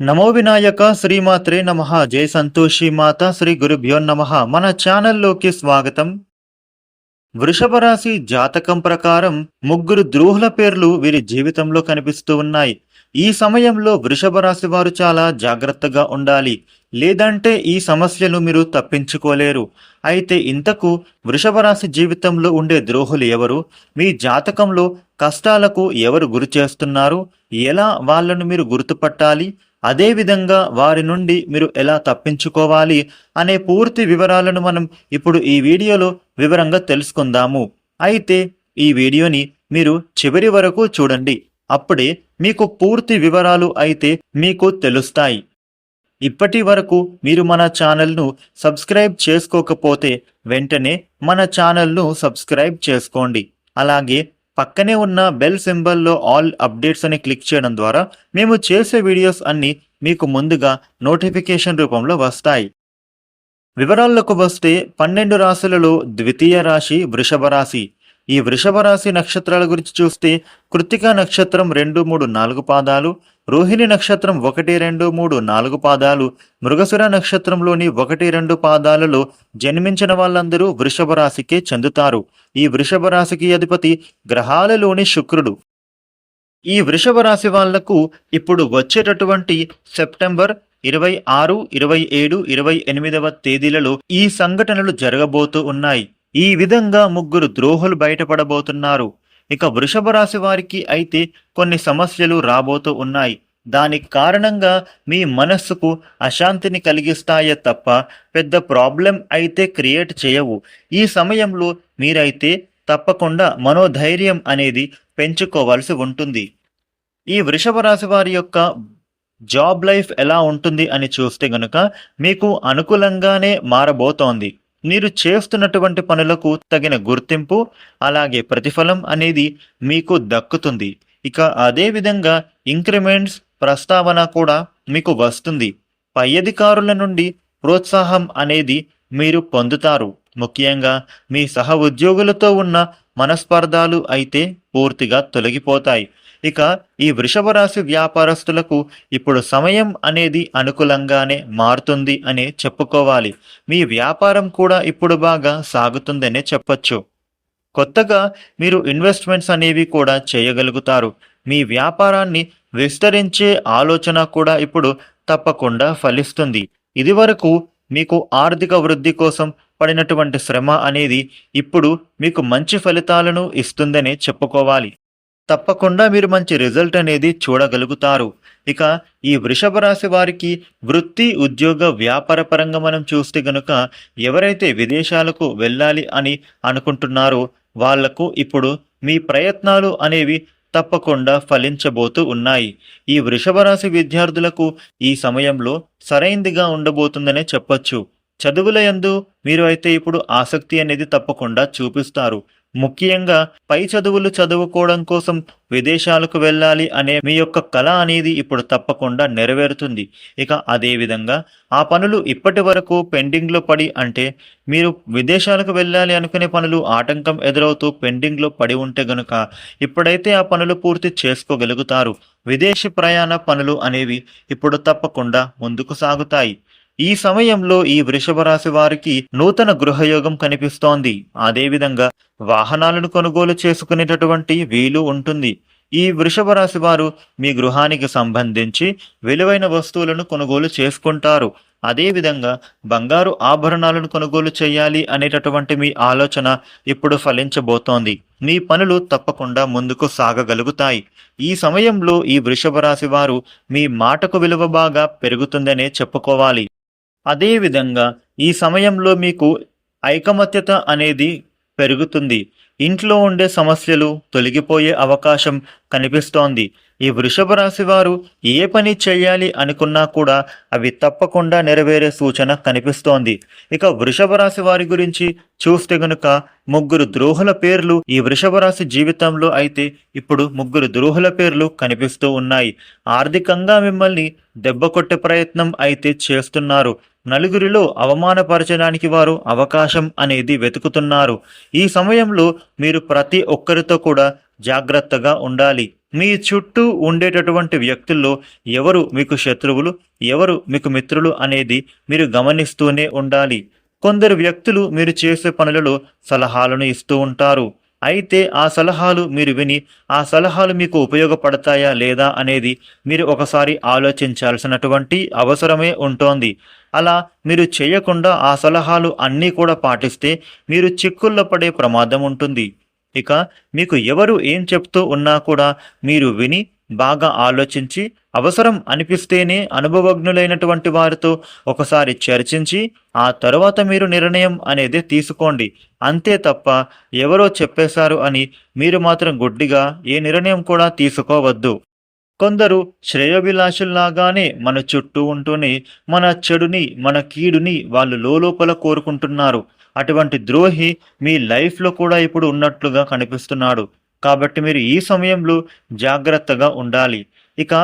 నమో వినాయక శ్రీమాత్రే నమ జై సంతోషి మాత శ్రీ గురుభ్యో నమ. మన ఛానల్లోకి స్వాగతం. వృషభ రాశి జాతకం ప్రకారం ముగ్గురు ద్రోహుల పేర్లు వీరి జీవితంలో కనిపిస్తూ ఉన్నాయి. ఈ సమయంలో వృషభ రాశి వారు చాలా జాగ్రత్తగా ఉండాలి. లేదంటే ఈ సమస్యను మీరు తప్పించుకోలేరు. అయితే ఇంతకు వృషభ రాశి జీవితంలో ఉండే ద్రోహులు ఎవరు? మీ జాతకంలో కష్టాలకు ఎవరు గురి చేస్తున్నారు? ఎలా వాళ్ళను మీరు గుర్తుపట్టాలి? అదేవిధంగా వారి నుండి మీరు ఎలా తప్పించుకోవాలి అనే పూర్తి వివరాలను మనం ఇప్పుడు ఈ వీడియోలో వివరంగా తెలుసుకుందాము. అయితే ఈ వీడియోని మీరు చివరి వరకు చూడండి. అప్పుడే మీకు పూర్తి వివరాలు అయితే మీకు తెలుస్తాయి. ఇప్పటి వరకు మీరు మన ఛానల్ను సబ్స్క్రైబ్ చేసుకోకపోతే వెంటనే మన ఛానల్ను సబ్స్క్రైబ్ చేసుకోండి. అలాగే పక్కనే ఉన్న బెల్ సింబల్లో ఆల్ అప్డేట్స్ అని క్లిక్ చేయడం ద్వారా మేము చేసే వీడియోస్ అన్నీ మీకు ముందుగా నోటిఫికేషన్ రూపంలో వస్తాయి. వివరాల్లోకి వస్తే పన్నెండు రాశులలో ద్వితీయ రాశి వృషభ రాశి. ఈ వృషభ రాశి నక్షత్రాల గురించి చూస్తే కృత్తికా నక్షత్రం రెండు మూడు నాలుగు పాదాలు రోహిణి నక్షత్రం ఒకటి రెండు మూడు నాలుగు పాదాలు మృగసుర నక్షత్రంలోని ఒకటి రెండు పాదాలలో జన్మించిన వాళ్ళందరూ వృషభ రాశికే చెందుతారు. ఈ వృషభ రాశికి అధిపతి గ్రహాలలోని శుక్రుడు. ఈ వృషభ రాశి వాళ్ళకు ఇప్పుడు వచ్చేటటువంటి సెప్టెంబర్ ఇరవై ఆరు ఇరవై ఏడు ఇరవై ఎనిమిదవ తేదీలలో ఈ సంఘటనలు జరగబోతూ ఉన్నాయి. ఈ విధంగా ముగ్గురు ద్రోహులు బయటపడబోతున్నారు. ఇక వృషభ రాశి వారికి అయితే కొన్ని సమస్యలు రాబోతూ ఉన్నాయి. దానికి కారణంగా మీ మనస్సుకు అశాంతిని కలిగిస్తాయే తప్ప పెద్ద ప్రాబ్లం అయితే క్రియేట్ చేయవు. ఈ సమయంలో మీరైతే తప్పకుండా మనోధైర్యం అనేది పెంచుకోవాల్సి ఉంటుంది. ఈ వృషభ రాశి వారి యొక్క జాబ్ లైఫ్ ఎలా ఉంటుంది అని చూస్తే గనుక మీకు అనుకూలంగానే మారబోతోంది. మీరు చేస్తున్నటువంటి పనులకు తగిన గుర్తింపు అలాగే ప్రతిఫలం అనేది మీకు దక్కుతుంది. ఇక అదే విధంగా ఇంక్రిమెంట్స్ ప్రస్తావన కూడా మీకు వస్తుంది. పై అధికారుల నుండి ప్రోత్సాహం అనేది మీరు పొందుతారు. ముఖ్యంగా మీ సహ ఉద్యోగులతో ఉన్న మనస్పర్ధాలు అయితే పూర్తిగా తొలగిపోతాయి. ఇక ఈ వృషభ రాశి వ్యాపారస్తులకు ఇప్పుడు సమయం అనేది అనుకూలంగానే మారుతుంది అని చెప్పుకోవాలి. మీ వ్యాపారం కూడా ఇప్పుడు బాగా సాగుతుందనే చెప్పొచ్చు. కొత్తగా మీరు ఇన్వెస్ట్మెంట్స్ అనేవి కూడా చేయగలుగుతారు. మీ వ్యాపారాన్ని విస్తరించే ఆలోచన కూడా ఇప్పుడు తప్పకుండా ఫలిస్తుంది. ఇదివరకు మీకు ఆర్థిక వృద్ధి కోసం పడినటువంటి శ్రమ అనేది ఇప్పుడు మీకు మంచి ఫలితాలను ఇస్తుందనే చెప్పుకోవాలి. తప్పకుండా మీరు మంచి రిజల్ట్ అనేది చూడగలుగుతారు. ఇక ఈ వృషభ రాశి వారికి వృత్తి ఉద్యోగ వ్యాపార పరంగా మనం చూస్తే గనుక ఎవరైతే విదేశాలకు వెళ్ళాలి అని అనుకుంటున్నారో వాళ్ళకు ఇప్పుడు మీ ప్రయత్నాలు అనేవి తప్పకుండా ఫలించబోతూ ఉన్నాయి. ఈ వృషభ రాశి విద్యార్థులకు ఈ సమయంలో సరైందిగా ఉండబోతుందనే చెప్పొచ్చు. చదువుల యందు మీరు అయితే ఇప్పుడు ఆసక్తి అనేది తప్పకుండా చూపిస్తారు. ముఖ్యంగా పై చదువులు చదువుకోవడం కోసం విదేశాలకు వెళ్ళాలి అనే మీ యొక్క కళ అనేది ఇప్పుడు తప్పకుండా నెరవేరుతుంది. ఇక అదే విధంగా ఆ పనులు ఇప్పటి వరకు పెండింగ్లో పడి అంటే మీరు విదేశాలకు వెళ్ళాలి అనుకునే పనులు ఆటంకం ఎదురవుతూ పెండింగ్లో పడి ఉంటే గనుక ఇప్పుడైతే ఆ పనులు పూర్తి చేసుకోగలుగుతారు. విదేశీ ప్రయాణ పనులు అనేవి ఇప్పుడు తప్పకుండా ముందుకు సాగుతాయి. ఈ సమయంలో ఈ వృషభ రాశి వారికి నూతన గృహయోగం కనిపిస్తోంది. అదేవిధంగా వాహనాలను కొనుగోలు చేసుకునేటటువంటి వీలు ఉంటుంది. ఈ వృషభ రాశి వారు మీ గృహానికి సంబంధించి విలువైన వస్తువులను కొనుగోలు చేసుకుంటారు. అదేవిధంగా బంగారు ఆభరణాలను కొనుగోలు చేయాలి అనేటటువంటి మీ ఆలోచన ఇప్పుడు ఫలించబోతోంది. మీ పనులు తప్పకుండా ముందుకు సాగగలుగుతాయి. ఈ సమయంలో ఈ వృషభ రాశి వారు మీ మాటకు విలువ బాగా పెరుగుతుందనే చెప్పుకోవాలి. అదేవిధంగా ఈ సమయంలో మీకు ఐకమత్యత అనేది పెరుగుతుంది. ఇంట్లో ఉండే సమస్యలు తొలగిపోయే అవకాశం కనిపిస్తోంది. ఈ వృషభ రాశి వారు ఏ పని చేయాలి అనుకున్నా కూడా అవి తప్పకుండా నెరవేరే సూచన కనిపిస్తోంది. ఇక వృషభ రాశి వారి గురించి చూస్తే గనుక ముగ్గురు ద్రోహుల పేర్లు ఈ వృషభ రాశి జీవితంలో అయితే ఇప్పుడు ముగ్గురు ద్రోహుల పేర్లు కనిపిస్తూ ఉన్నాయి. ఆర్థికంగా మిమ్మల్ని దెబ్బ కొట్టే ప్రయత్నం అయితే చేస్తున్నారు. నలుగురిలో అవమానపరచడానికి వారు అవకాశం అనేది వెతుకుతున్నారు. ఈ సమయంలో మీరు ప్రతి ఒక్కరితో కూడా జాగ్రత్తగా ఉండాలి. మీ చుట్టూ ఉండేటటువంటి వ్యక్తుల్లో ఎవరు మీకు శత్రువులు ఎవరు మీకు మిత్రులు అనేది మీరు గమనిస్తూనే ఉండాలి. కొందరు వ్యక్తులు మీరు చేసే పనులలో సలహాలను ఇస్తూ ఉంటారు. అయితే ఆ సలహాలు మీరు విని ఆ సలహాలు మీకు ఉపయోగపడతాయా లేదా అనేది మీరు ఒకసారి ఆలోచించాల్సినటువంటి అవసరమే ఉంటోంది. అలా మీరు చేయకుండా ఆ సలహాలు అన్నీ కూడా పాటిస్తే మీరు చిక్కుల్లో పడే ప్రమాదం ఉంటుంది. ఇక మీకు ఎవరు ఏం చెప్తూ ఉన్నా కూడా మీరు విని బాగా ఆలోచించి అవసరం అనిపిస్తేనే అనుభవజ్ఞులైనటువంటి వారితో ఒకసారి చర్చించి ఆ తరువాత మీరు నిర్ణయం అనేది తీసుకోండి. అంతే తప్ప ఎవరో చెప్పేశారు అని మీరు మాత్రం గుడ్డిగా ఏ నిర్ణయం కూడా తీసుకోవద్దు. కొందరు శ్రేయోభిలాషుల్లాగానే మన చుట్టూ ఉంటూనే మన చెడుని మన కీడుని వాళ్ళు లోపల కోరుకుంటున్నారు. అటువంటి ద్రోహి మీ లైఫ్లో కూడా ఇప్పుడు ఉన్నట్లుగా కనిపిస్తున్నాడు. కాబట్టి మీరు ఈ సమయంలో జాగ్రత్తగా ఉండాలి. ఇక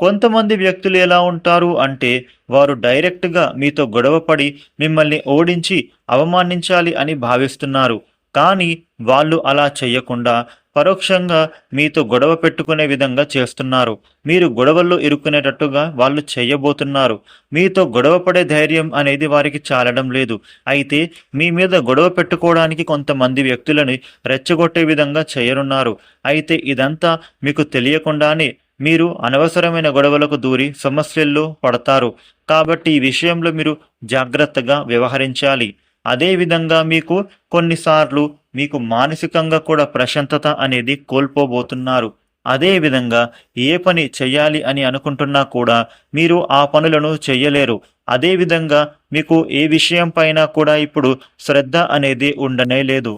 కొంతమంది వ్యక్తులు ఎలా ఉంటారు అంటే వారు డైరెక్ట్గా మీతో గొడవపడి మిమ్మల్ని ఓడించి అవమానించాలి అని భావిస్తున్నారు. కానీ వాళ్ళు అలా చేయకుండా పరోక్షంగా మీతో గొడవ పెట్టుకునే విధంగా చేస్తున్నారు. మీరు గొడవల్లో ఇరుక్కునేటట్టుగా వాళ్ళు చేయబోతున్నారు మీతో గొడవ పడే ధైర్యం అనేది వారికి చాలడం లేదు. అయితే మీ మీద గొడవ పెట్టుకోవడానికి కొంతమంది వ్యక్తులని రెచ్చగొట్టే విధంగా చేయనున్నారు అయితే ఇదంతా మీకు తెలియకుండానే మీరు అనవసరమైన గొడవలకు దూరి సమస్యల్లో పడతారు. కాబట్టి ఈ విషయంలో మీరు జాగ్రత్తగా వ్యవహరించాలి. అదేవిధంగా మీకు కొన్నిసార్లు మీకు మానసికంగా కూడా ప్రశాంతత అనేది కోల్పోబోతున్నారు. అదేవిధంగా ఏ పని చేయాలి అని అనుకుంటున్నా కూడా మీరు ఆ పనులను చేయలేరు. అదేవిధంగా మీకు ఏ విషయం పైన కూడా ఇప్పుడు శ్రద్ధ అనేది ఉండనే లేదు.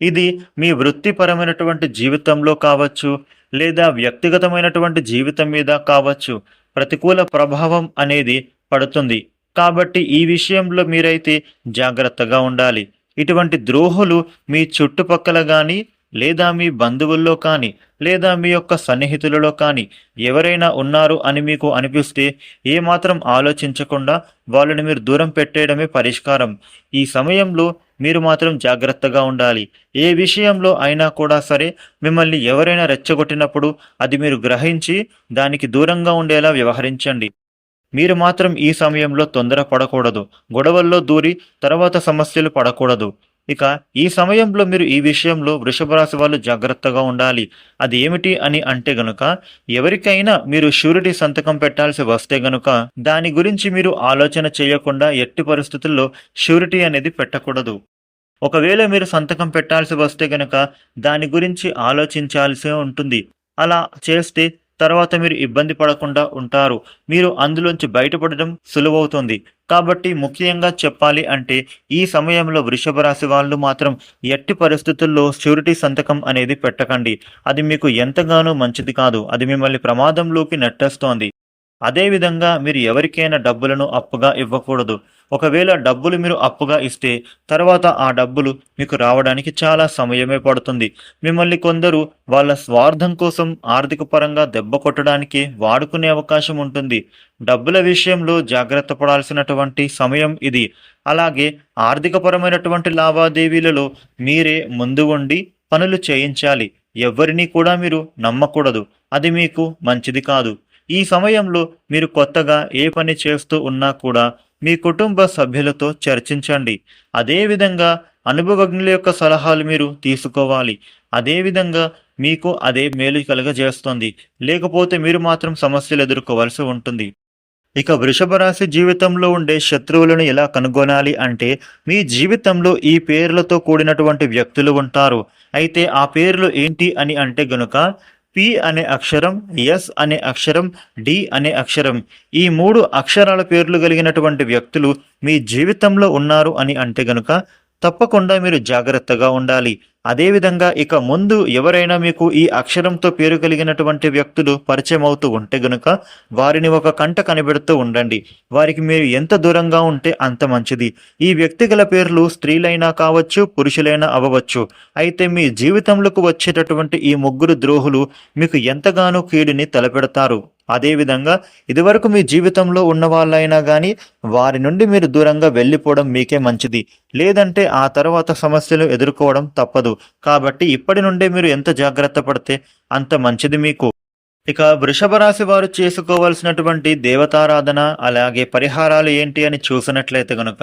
ఇది మీ వృత్తిపరమైనటువంటి జీవితంలో కావచ్చు లేదా వ్యక్తిగతమైనటువంటి జీవితం మీద కావచ్చు ప్రతికూల ప్రభావం అనేది పడుతుంది. కాబట్టి ఈ విషయంలో మీరైతే జాగ్రత్తగా ఉండాలి. ఇటువంటి ద్రోహులు మీ చుట్టుపక్కల కానీ లేదా మీ బంధువుల్లో కానీ లేదా మీ యొక్క సన్నిహితులలో కానీ ఎవరైనా ఉన్నారు అని మీకు అనిపిస్తే ఏమాత్రం ఆలోచించకుండా వాళ్ళని మీరు దూరం పెట్టేయడమే పరిష్కారం. ఈ సమయంలో మీరు మాత్రం జాగ్రత్తగా ఉండాలి. ఏ విషయంలో అయినా కూడా సరే మిమ్మల్ని ఎవరైనా రెచ్చగొట్టినప్పుడు అది మీరు గ్రహించి దానికి దూరంగా ఉండేలా వ్యవహరించండి. మీరు మాత్రం ఈ సమయంలో తొందర పడకూడదు. గొడవల్లో దూరి తర్వాత సమస్యలు పడకూడదు. ఇక ఈ సమయంలో మీరు ఈ విషయంలో వృషభ రాశి వాళ్ళు జాగ్రత్తగా ఉండాలి. అది ఏమిటి అని అంటే గనుక ఎవరికైనా మీరు షూరిటీ సంతకం పెట్టాల్సి వస్తే గనుక దాని గురించి మీరు ఆలోచన చేయకుండా ఎట్టి పరిస్థితుల్లో షూరిటీ అనేది పెట్టకూడదు. ఒకవేళ మీరు సంతకం పెట్టాల్సి వస్తే గనక దాని గురించి ఆలోచించాల్సి ఉంటుంది. అలా చేస్తే తర్వాత మీరు ఇబ్బంది పడకుండా ఉంటారు. మీరు అందులోంచి బయటపడడం సులువవుతుంది. కాబట్టి ముఖ్యంగా చెప్పాలి అంటే ఈ సమయంలో వృషభ రాశి వాళ్ళు మాత్రం ఎట్టి పరిస్థితుల్లో షూరిటీ సంతకం అనేది పెట్టకండి. అది మీకు ఎంతగానో మంచిది కాదు. అది మిమ్మల్ని ప్రమాదంలోకి నెట్టేస్తోంది. అదేవిధంగా మీరు ఎవరికైనా డబ్బులను అప్పుగా ఇవ్వకూడదు. ఒకవేళ డబ్బులు మీరు అప్పుగా ఇస్తే తర్వాత ఆ డబ్బులు మీకు రావడానికి చాలా సమయమే పడుతుంది. మిమ్మల్ని కొందరు వాళ్ళ స్వార్థం కోసం ఆర్థిక పరంగా దెబ్బ కొట్టడానికి వాడుకునే అవకాశం ఉంటుంది. డబ్బుల విషయంలో జాగ్రత్త పడాల్సినటువంటి సమయం ఇది. అలాగే ఆర్థికపరమైనటువంటి లావాదేవీలలో మీరే ముందు ఉండి పనులు చేయించాలి. ఎవరిని కూడా మీరు నమ్మకూడదు. అది మీకు మంచిది కాదు. ఈ సమయంలో మీరు కొత్తగా ఏ పని చేస్తూ ఉన్నా కూడా మీ కుటుంబ సభ్యులతో చర్చించండి. అదేవిధంగా అనుభవజ్ఞుల యొక్క సలహాలు మీరు తీసుకోవాలి. అదేవిధంగా మీకు అదే మేలు కలుగజేస్తుంది. లేకపోతే మీరు మాత్రం సమస్యలు ఎదుర్కోవాల్సి ఉంటుంది. ఇక వృషభ రాశి జీవితంలో ఉండే శత్రువులను ఎలా కనుగొనాలి అంటే మీ జీవితంలో ఈ పేర్లతో కూడినటువంటి వ్యక్తులు ఉంటారు. అయితే ఆ పేర్లు ఏంటి అని అంటే గనుక పి అనే అక్షరం ఎస్ అనే అక్షరం డి అనే అక్షరం. ఈ మూడు అక్షరాల పేర్లు కలిగినటువంటి వ్యక్తులు మీ జీవితంలో ఉన్నారు అని అంటే గనుక తప్పకుండా మీరు జాగ్రత్తగా ఉండాలి. అదేవిధంగా ఇక ముందు ఎవరైనా మీకు ఈ అక్షరంతో పేరు కలిగినటువంటి వ్యక్తులు పరిచయం అవుతూ ఉంటే గనుక వారిని ఒక కంట కనిపెడుతూ ఉండండి. వారికి మీరు ఎంత దూరంగా ఉంటే అంత మంచిది. ఈ వ్యక్తిగల పేర్లు స్త్రీలైనా కావచ్చు పురుషులైనా అవ్వవచ్చు. అయితే మీ జీవితంలోకి వచ్చేటటువంటి ఈ ముగ్గురు ద్రోహులు మీకు ఎంతగానో కీడుని తలపెడతారు. అదేవిధంగా ఇదివరకు మీ జీవితంలో ఉన్న వాళ్ళైనా కానీ వారి నుండి మీరు దూరంగా వెళ్ళిపోవడం మీకే మంచిది. లేదంటే ఆ తర్వాత సమస్యలు ఎదుర్కోవడం తప్పదు. కాబట్టి ఇప్పటి నుండే మీరు ఎంత జాగ్రత్త పడితే అంత మంచిది మీకు. ఇక వృషభ రాశి వారు చేసుకోవాల్సినటువంటి దేవతారాధన అలాగే పరిహారాలు ఏంటి అని చూసినట్లయితే గనుక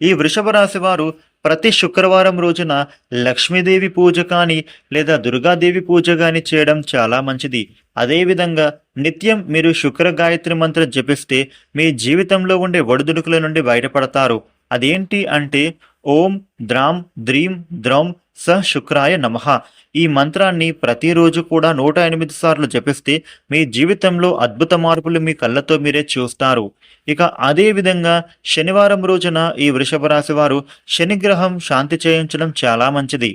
ఈ వృషభ రాశి వారు ప్రతి శుక్రవారం రోజున లక్ష్మీదేవి పూజ కానీ లేదా దుర్గాదేవి పూజ కానీ చేయడం చాలా మంచిది. అదేవిధంగా నిత్యం మీరు శుక్ర గాయత్రి మంత్రం జపిస్తే మీ జీవితంలో ఉండే ఒడిదుడుకుల నుండి బయటపడతారు. అదేంటి అంటే ఓం ద్రాం ద్రీం ద్రౌం స శుక్రాయ నమః. ఈ మంత్రాన్ని ప్రతిరోజు కూడా నూట ఎనిమిది సార్లు జపిస్తే మీ జీవితంలో అద్భుత మార్పులు మీ కళ్ళతో మీరే చూస్తారు. ఇక అదే విధంగా శనివారం రోజున ఈ వృషభ రాశి వారు శనిగ్రహం శాంతి చేయించడం చాలా మంచిది.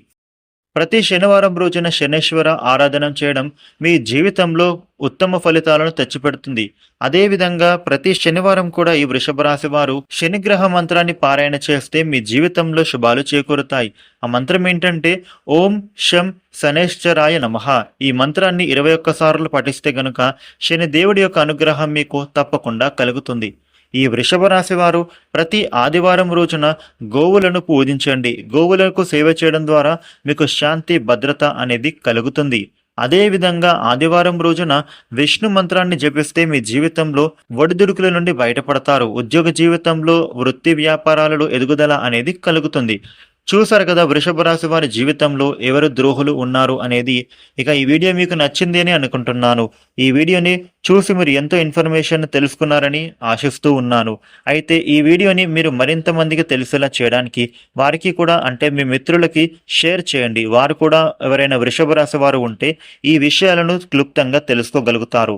ప్రతి శనివారం రోజున శనేశ్వర ఆరాధన చేయడం మీ జీవితంలో ఉత్తమ ఫలితాలను తెచ్చిపెడుతుంది. అదేవిధంగా ప్రతి శనివారం కూడా ఈ వృషభ రాశి వారు శనిగ్రహ మంత్రాన్ని పారాయణ చేస్తే మీ జీవితంలో శుభాలు చేకూరుతాయి. ఆ మంత్రం ఏంటంటే ఓం శం శనేశ్వరాయ నమః. ఈ మంత్రాన్ని ఇరవై ఒక్కసార్లు పఠిస్తే గనుక శని దేవుడి యొక్క అనుగ్రహం మీకు తప్పకుండా కలుగుతుంది. ఈ వృషభ రాశి వారు ప్రతి ఆదివారం రోజున గోవులను పూజించండి. గోవులకు సేవ చేయడం ద్వారా మీకు శాంతి భద్రత అనేది కలుగుతుంది. అదేవిధంగా ఆదివారం రోజున విష్ణు మంత్రాన్ని జపిస్తే మీ జీవితంలో ఒడిదుడుకుల నుండి బయటపడతారు. ఉద్యోగ జీవితంలో వృత్తి వ్యాపారాలలో ఎదుగుదల అనేది కలుగుతుంది. చూసారు కదా వృషభ రాశి వారి జీవితంలో ఎవరు ద్రోహులు ఉన్నారు అనేది. ఇక ఈ వీడియో మీకు నచ్చింది అని అనుకుంటున్నాను. ఈ వీడియోని చూసి మీరు ఎంతో ఇన్ఫర్మేషన్ తెలుసుకున్నారని ఆశిస్తూ ఉన్నాను. అయితే ఈ వీడియోని మీరు మరింత మందికి తెలిసేలా చేయడానికి వారికి కూడా అంటే మీ మిత్రులకి షేర్ చేయండి. వారు కూడా ఎవరైనా వృషభ రాశి వారు ఉంటే ఈ విషయాలను క్లుప్తంగా తెలుసుకోగలుగుతారు.